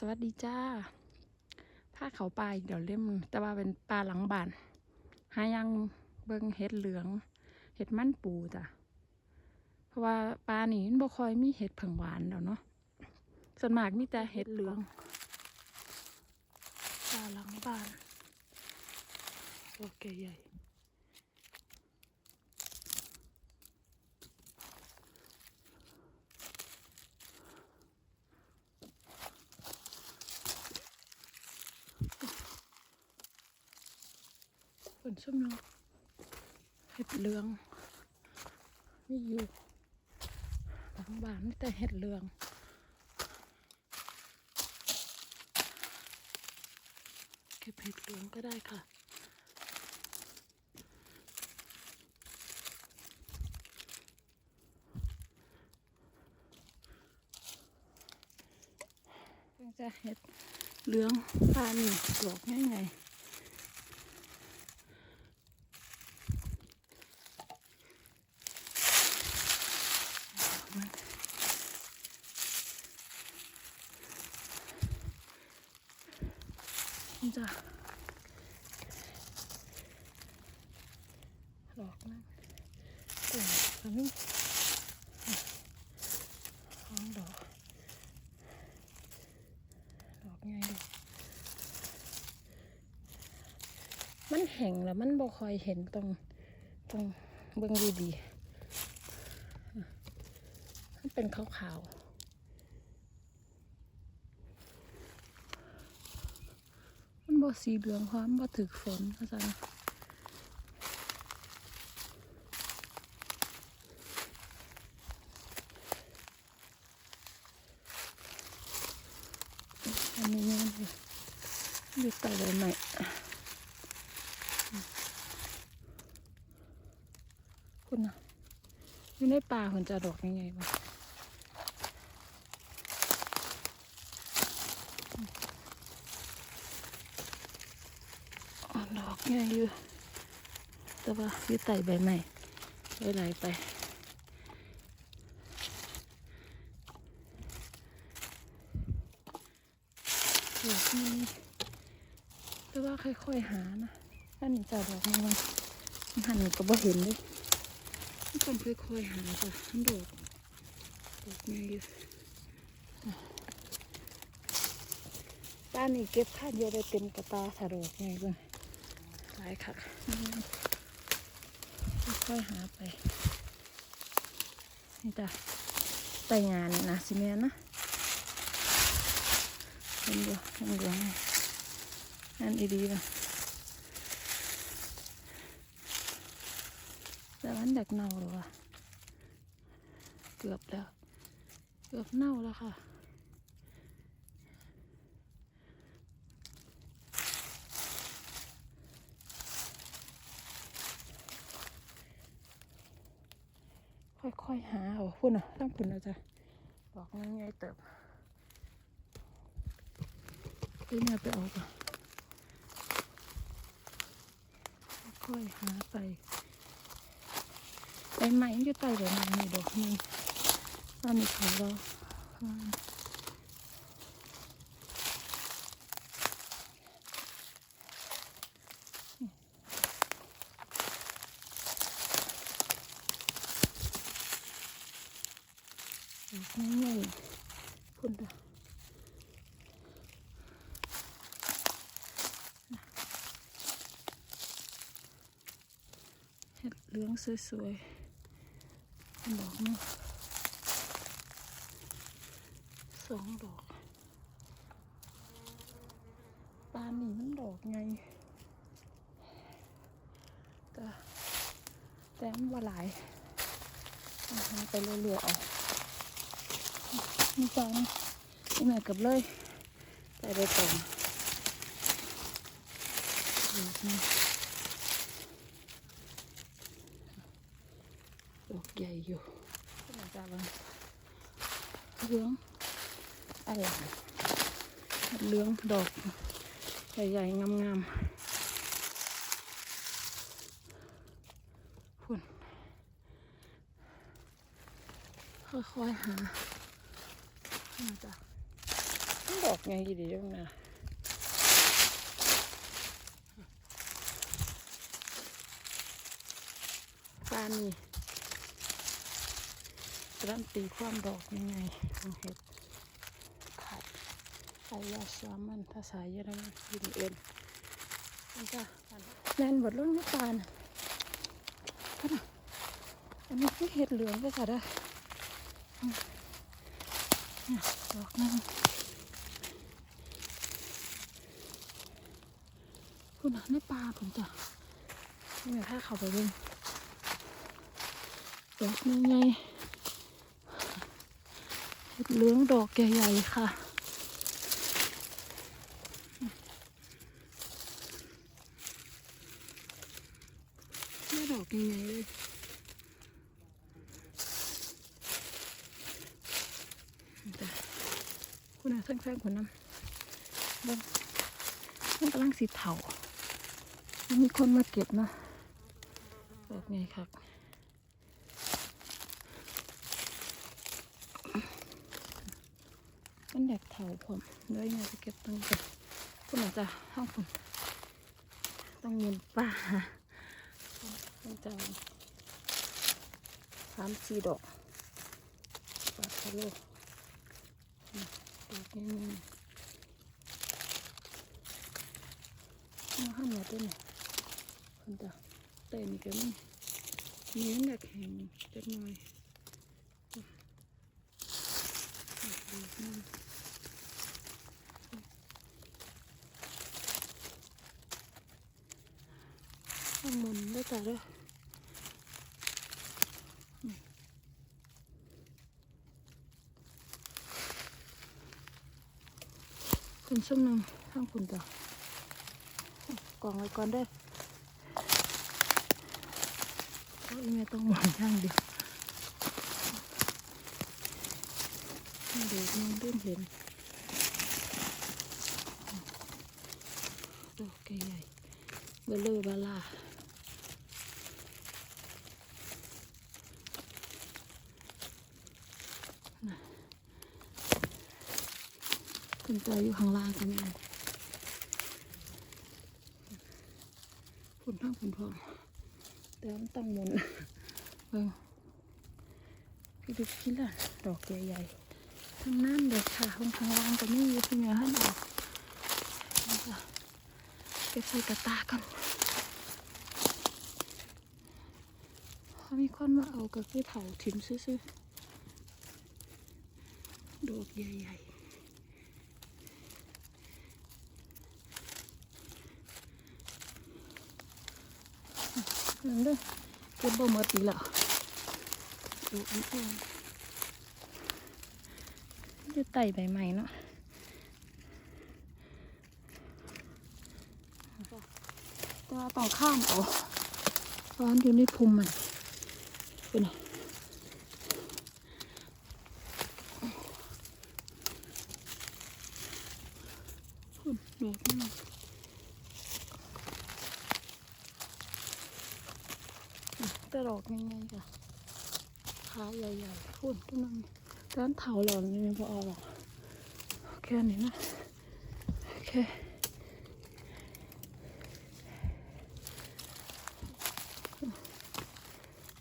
สวัสดีจ้าผ้าเขาปลาเดี๋ยวเล่ม แต่ว่าเป็นปลาหลังบ้านหายังเบิ่งเห็ดเหลือง เห็ดมันปูจ้ะเพราะว่าปลานี่มันบ่คอยมีเห็ดผงหวานแล้วเนาะส่วนมากมีแต่เห็ดเหลืองปลาหลังบ้านโอเคใหญ่ นชุ่มเนาะเห็ดเหลืองมีอยู่หลังบ้านมีแต่เห็ดเหลืองเก็บเห็ดเหลืองก็ได้ค่ะจะเห็ดเหลืองปลานี่ดอกง่ายไจ้ะดอกนั่นกลุ่มขมิ้นสองดอก ดอกไงดอกมันแห้งแล้วมันบ่คอยเห็นตรงตรงเบื้องดีๆมันเป็นขาวๆ มัน บ่สีเหลืองเพรามบ่ถึกฝนเข้าใจไหมอันนี้ยังอยู่อยู่ใต้ใบไม้คุณนะอยู่ในป่าคุณจะดอกยังไงบ้าง อ่อน ดอกใหญ่อยู่แต่ว่าอยู่ใต้ใบไม้ไหลไปดอกนี้แต่ว่าค่อยๆหานะอันนี้จะดอกนี้มันหันก็บ่เห็นเลยมันต้องค่อยๆหาจ้ะมันดอกดอกใหญ่อยู่บ้านี่เก็บข้าวเดียวได้เต็มกระตาถาดอกใหญ่เลย หลายค่ะค่อยหาไป นี่จ้ะไต่งานนี่นะสิแม่นนะเห็นอยู่เห็นอยู่ไงนั่นดีๆนะแต่มันเด็กเน่าหรอวะเกือบแล้ว เกือบเน่าแล้วค่ะ ค่อยๆหาเอาพุ่นอะต้องพุ่นเราจะบอกง่ายๆเติบไปแม่ไปเอาก่อนค่อยหาไปใบไม้อยู่ใต้ใบไม้นี่ดอกหนึงอันนี้เขาเรา อ่าดอกง่พุ่นอะเห็ดเหลืองสวยๆ ดอกนึงสองดอกปลาหนีมันดอกไง แต่แต่มันว่าหลาย ไปเรื่อยๆเอา นี่จังนี่แม่เกับเลยไปได้ตรงดอกนี้ดอกใหญ่อยู่ที่ไหนจ้าบ้างเหลืองอะไรเหลืองดอกใหญ่ๆงามๆพุ่นค่อยๆหา จะดอกไงดีเรื่นะปลานี่การันตีความดอกยังไงของเห็ดขาดไอยาซามันภาษาเยอรมันยินเอ็นมันจะแมนบดลงน้ำตาลอันน่ะอันนี้คือเห็ดเหลืองก็จะได้อ ดอกนึงคุณน่ะในป่าผมจ้ะนี่ถ้าเขาไปเบิ่งดอกยังไงเห็ดเลืองดอกใหญ่ๆค่ะนี่ดอกยังไงเลยจ้ะคุณน่ะ ทั้งแฟนคนน้ำเบิ่งมันกำลังสีเถามีคนมาเก็บนะบอกไงครับมันอยากเถาผมเลยไงจะเก็บตังค์กันคุณอาจจะห้องคุณต้องเงินป่ามันจะสามสี่ดอกปลาทะเล ดอกนี้มาห้ามเราด้วยเนี่ยค นตาเต้นกันนี่มีน้ำหนักแข็งเล็กน้อยข้างบนได้แต่ด้วยคุณช่วงหนึ่งห้างคุณต่อกล่องไว้ก่อนเด้อเพราะอีเมต้องหมุนข้างเดียวเดี๋ยวมองเริ่มเห็นดอกใหญ่เบลเลอร์บาลา คุณตาอยู่ข้างล่างกันเองคุณพ่อคุณพ่อแต่มันต้องมุนเบิ่งพี่ดูพี่ละดอกใหญ่ๆทั้งนั้นเด็กค่ะข้างข้างล่างก็ไม่มีพี่เมียหันออกนี่ค่ะเก็บใส่กระตากันเขามีคนมาเอาก็คือเผาถิ่มซื่อๆดอกใหญ่ๆ นั่นเด้อเก็บบ่หมดอีกแล้วดูอีกแล้วจะไต่ใบใหม่เนาะแต่ว่าต้องข้ามเอาราะมันอยู่ในภูมิมันเป็นไงพุ่นดอกนี่ แต่ดอกยังไงค่ะขาใหญ่ๆพุ่นต้นนั้นด้านเถาเหล่านี้ไม่พอเอาหรอกแค่นี้นะโอเค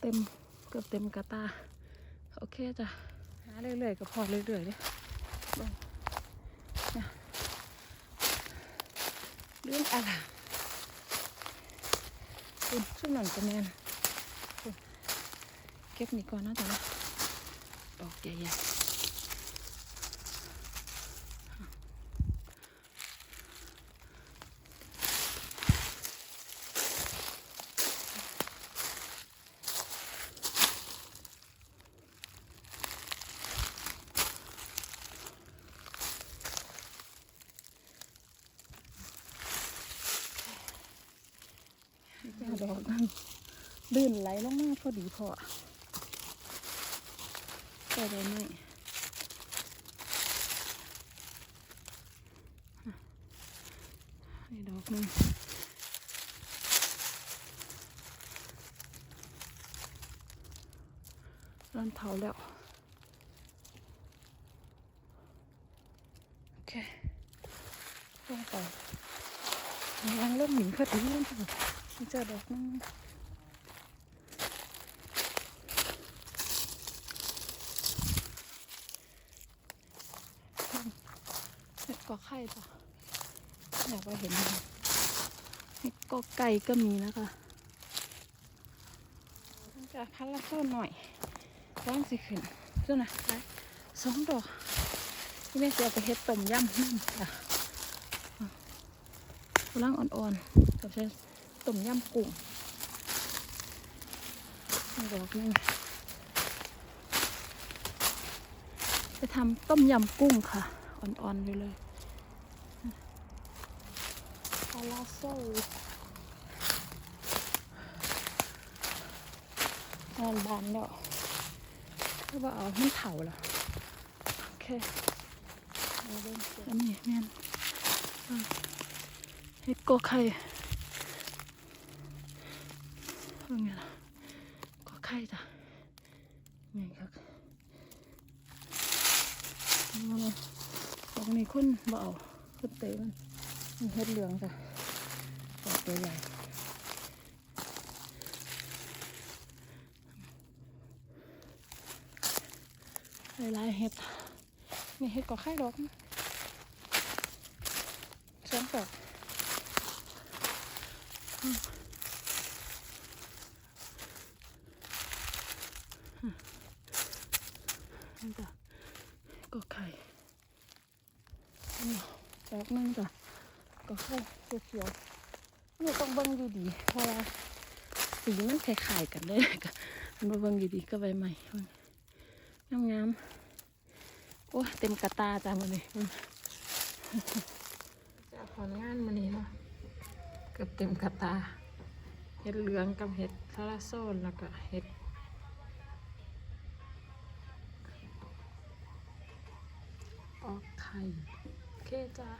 เต็มเกือบเต็มกระตา โอเคจ้ะหาเรื่อยๆก็พอเรื่อยๆเลยเรื่องอะไรคุณช่วงหลังจะแมนเก็บนี่ก่อนนะจ๊ะนะดอกใหญ่ๆดอกนั่นลื่นไหลลงมาพอดีพอ ก็ได้ไหมนี่ดอกนึงร้อนเผาแล้ว โอเคลงไปยางเริ่มหมิ่นเข้าถึงเริ่มถึงมันเจอดอกนึงเห็ดกอไข่ปะอยา ก็เห็นมันเห็ไก่ก็มีนะคะจะพัดละโซ่หน่อยร้องสิขึ้นเจ้านะไปสองดอกนี่แม่จะเอาไปเฮ็ดต้มยำนั่นค่ะกำลังอ่อนๆกับใช้ต้มยำกุ้งดอกนึงจะทำต้มยำกุ้งค่ะ อ่อนๆอยู่เลย ลาโซ่งานบานแล้วก็ว่าเอาให้เผาแล้วโอเคอันนี้แม่นเฮ็ดกอไข่เอาไงล่ะกอไข่จ้ะไงครับตรงนี้คนบ่เอาคนเตะมันเฮ็ดเหลืองจ้ะ ตัวใหญ่ หลายเห็ดนี่เห็ดกอไข่ดอกสองดอกอืมอืมนี่จ้ะก็ไข่นี่ดอกหนึงจ้ะก็ไข่เขียวๆ นี่ต้องเบิ่งดี เพราะว่าสีมันคล้ายๆกันเลยก็มันมาเบิ่งดีๆก็ใบใหม่งามๆโอ้เต็มกระตาจ้ะมันนี่จะผลงานมันนี้เนาะเกือบเต็มกระตาเห็ดเหลืองกับเห็ดพาราโซนแล้วก็เห็ดออกไข่โอเคจ้า